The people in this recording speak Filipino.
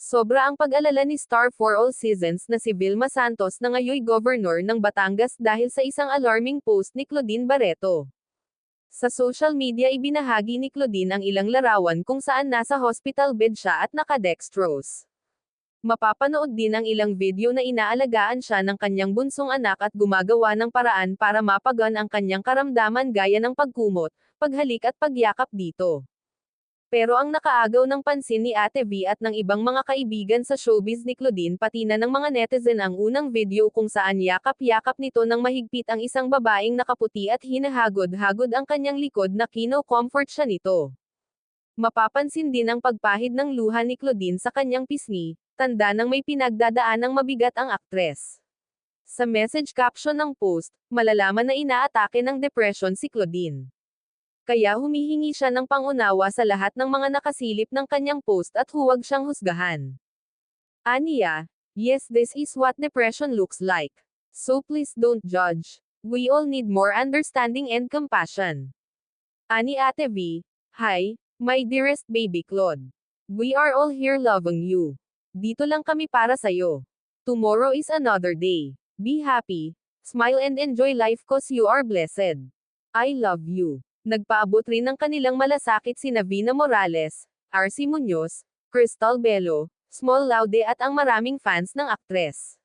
Sobra ang pag-alala ni Star for All Seasons na si Vilma Santos na ngayoy governor ng Batangas dahil sa isang alarming post ni Claudine Barreto. Sa social media ibinahagi ni Claudine ang ilang larawan kung saan nasa hospital bed siya at nakadextrose. Mapapanood din ang ilang video na inaalagaan siya ng kanyang bunsong anak at gumagawa ng paraan para mapagan ang kanyang karamdaman gaya ng pagkumot, paghalik at pagyakap dito. Pero ang nakaagaw ng pansin ni Ate V at ng ibang mga kaibigan sa showbiz ni Claudine pati na ng mga netizen ang unang video kung saan yakap-yakap nito ng mahigpit ang isang babaeng nakaputi at hinahagod-hagod ang kanyang likod na kino-comfort siya nito. Mapapansin din ang pagpahid ng luha ni Claudine sa kanyang pisngi, tanda ng may pinagdadaan ng mabigat ang aktres. Sa message caption ng post, malalaman na inaatake ng depression si Claudine. Kaya humihingi siya ng pangunawa sa lahat ng mga nakasilip ng kanyang post at huwag siyang husgahan. Aniya, yes this is what depression looks like. So please don't judge. We all need more understanding and compassion. Ani Ate V, Hi, my dearest baby Claude. We are all here loving you. Dito lang kami para sa'yo. Tomorrow is another day. Be happy, smile and enjoy life cause you are blessed. I love you. Nagpaabot rin ng kanilang malasakit sina Vina Morales, RC Munoz, Crystal Bello, Small Laude at ang maraming fans ng aktres.